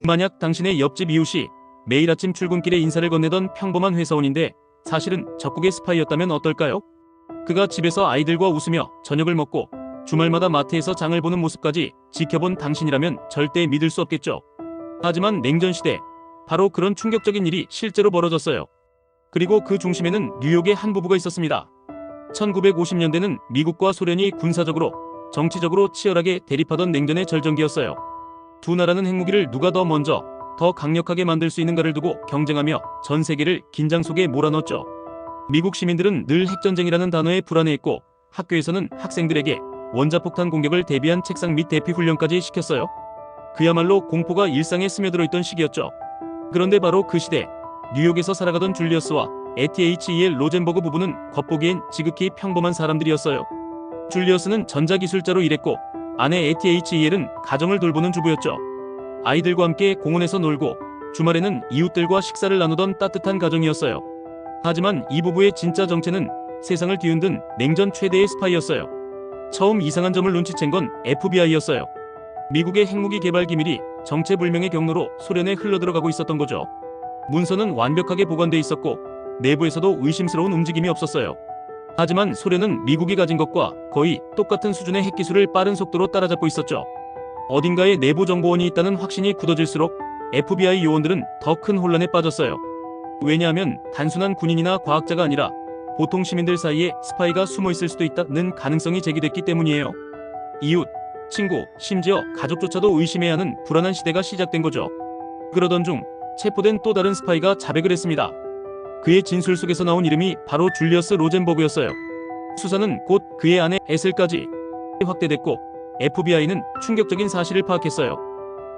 만약 당신의 옆집 이웃이 매일 아침 출근길에 인사를 건네던 평범한 회사원인데 사실은 적국의 스파이였다면 어떨까요? 그가 집에서 아이들과 웃으며 저녁을 먹고 주말마다 마트에서 장을 보는 모습까지 지켜본 당신이라면 절대 믿을 수 없겠죠. 하지만 냉전 시대 바로 그런 충격적인 일이 실제로 벌어졌어요. 그리고 그 중심에는 뉴욕의 한 부부가 있었습니다. 1950년대는 미국과 소련이 군사적으로 정치적으로 치열하게 대립하던 냉전의 절정기였어요. 두 나라는 핵무기를 누가 더 먼저 더 강력하게 만들 수 있는가를 두고 경쟁하며 전 세계를 긴장 속에 몰아넣었죠. 미국 시민들은 늘 핵전쟁이라는 단어에 불안해했고 학교에서는 학생들에게 원자폭탄 공격을 대비한 책상 및 대피 훈련까지 시켰어요. 그야말로 공포가 일상에 스며들어 있던 시기였죠. 그런데 바로 그 시대 뉴욕에서 살아가던 줄리어스와 ATHEL 로젠버그 부부는 겉보기엔 지극히 평범한 사람들이었어요. 줄리어스는 전자기술자로 일했고 아내 ATHEL은 가정을 돌보는 주부였죠. 아이들과 함께 공원에서 놀고 주말에는 이웃들과 식사를 나누던 따뜻한 가정이었어요. 하지만 이 부부의 진짜 정체는 세상을 뒤흔든 냉전 최대의 스파이였어요. 처음 이상한 점을 눈치챈 건 FBI였어요. 미국의 핵무기 개발 기밀이 정체불명의 경로로 소련에 흘러들어가고 있었던 거죠. 문서는 완벽하게 보관돼 있었고 내부에서도 의심스러운 움직임이 없었어요. 하지만 소련은 미국이 가진 것과 거의 똑같은 수준의 핵기술을 빠른 속도로 따라잡고 있었죠. 어딘가에 내부 정보원이 있다는 확신이 굳어질수록 FBI 요원들은 더 큰 혼란에 빠졌어요. 왜냐하면 단순한 군인이나 과학자가 아니라 보통 시민들 사이에 스파이가 숨어 있을 수도 있다는 가능성이 제기됐기 때문이에요. 이웃, 친구, 심지어 가족조차도 의심해야 하는 불안한 시대가 시작된 거죠. 그러던 중 체포된 또 다른 스파이가 자백을 했습니다. 그의 진술 속에서 나온 이름이 바로 줄리어스 로젠버그였어요. 수사는 곧 그의 아내 에슬까지 확대됐고 FBI는 충격적인 사실을 파악했어요.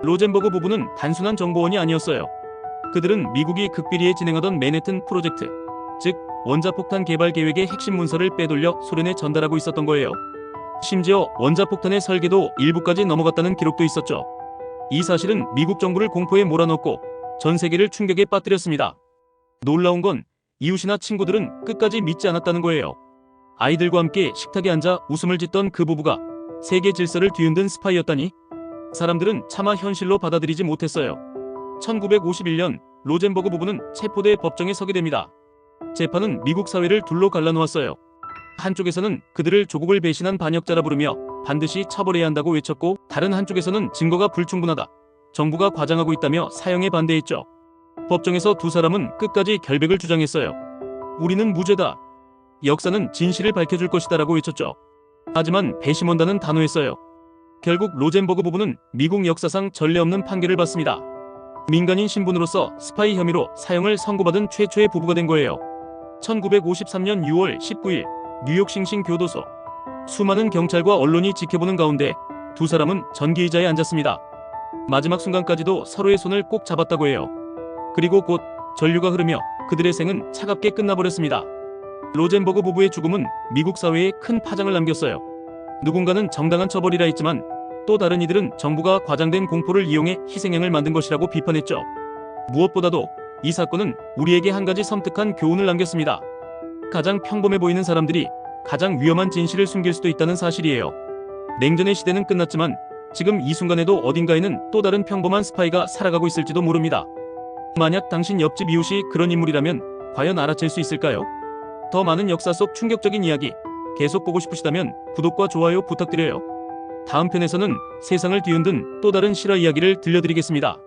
로젠버그 부부는 단순한 정보원이 아니었어요. 그들은 미국이 극비리에 진행하던 맨해튼 프로젝트, 즉 원자폭탄 개발 계획의 핵심 문서를 빼돌려 소련에 전달하고 있었던 거예요. 심지어 원자폭탄의 설계도 일부까지 넘어갔다는 기록도 있었죠. 이 사실은 미국 정부를 공포에 몰아넣고 전 세계를 충격에 빠뜨렸습니다. 놀라운 건 이웃이나 친구들은 끝까지 믿지 않았다는 거예요. 아이들과 함께 식탁에 앉아 웃음을 짓던 그 부부가 세계 질서를 뒤흔든 스파이였다니 사람들은 차마 현실로 받아들이지 못했어요. 1951년 로젠버그 부부는 체포돼 법정에 서게 됩니다. 재판은 미국 사회를 둘로 갈라놓았어요. 한쪽에서는 그들을 조국을 배신한 반역자라 부르며 반드시 처벌해야 한다고 외쳤고 다른 한쪽에서는 증거가 불충분하다. 정부가 과장하고 있다며 사형에 반대했죠. 법정에서 두 사람은 끝까지 결백을 주장했어요. 우리는 무죄다. 역사는 진실을 밝혀줄 것이다라고 외쳤죠. 하지만 배심원단은 단호했어요. 결국 로젠버그 부부는 미국 역사상 전례 없는 판결을 받습니다. 민간인 신분으로서 스파이 혐의로 사형을 선고받은 최초의 부부가 된 거예요. 1953년 6월 19일 뉴욕 싱싱 교도소. 수많은 경찰과 언론이 지켜보는 가운데 두 사람은 전기 의자에 앉았습니다. 마지막 순간까지도 서로의 손을 꼭 잡았다고 해요. 그리고 곧 전류가 흐르며 그들의 생은 차갑게 끝나버렸습니다. 로젠버그 부부의 죽음은 미국 사회에 큰 파장을 남겼어요. 누군가는 정당한 처벌이라 했지만 또 다른 이들은 정부가 과장된 공포를 이용해 희생양을 만든 것이라고 비판했죠. 무엇보다도 이 사건은 우리에게 한 가지 섬뜩한 교훈을 남겼습니다. 가장 평범해 보이는 사람들이 가장 위험한 진실을 숨길 수도 있다는 사실이에요. 냉전의 시대는 끝났지만 지금 이 순간에도 어딘가에는 또 다른 평범한 스파이가 살아가고 있을지도 모릅니다. 만약 당신 옆집 이웃이 그런 인물이라면 과연 알아챌 수 있을까요? 더 많은 역사 속 충격적인 이야기 계속 보고 싶으시다면 구독과 좋아요 부탁드려요. 다음 편에서는 세상을 뒤흔든 또 다른 실화 이야기를 들려드리겠습니다.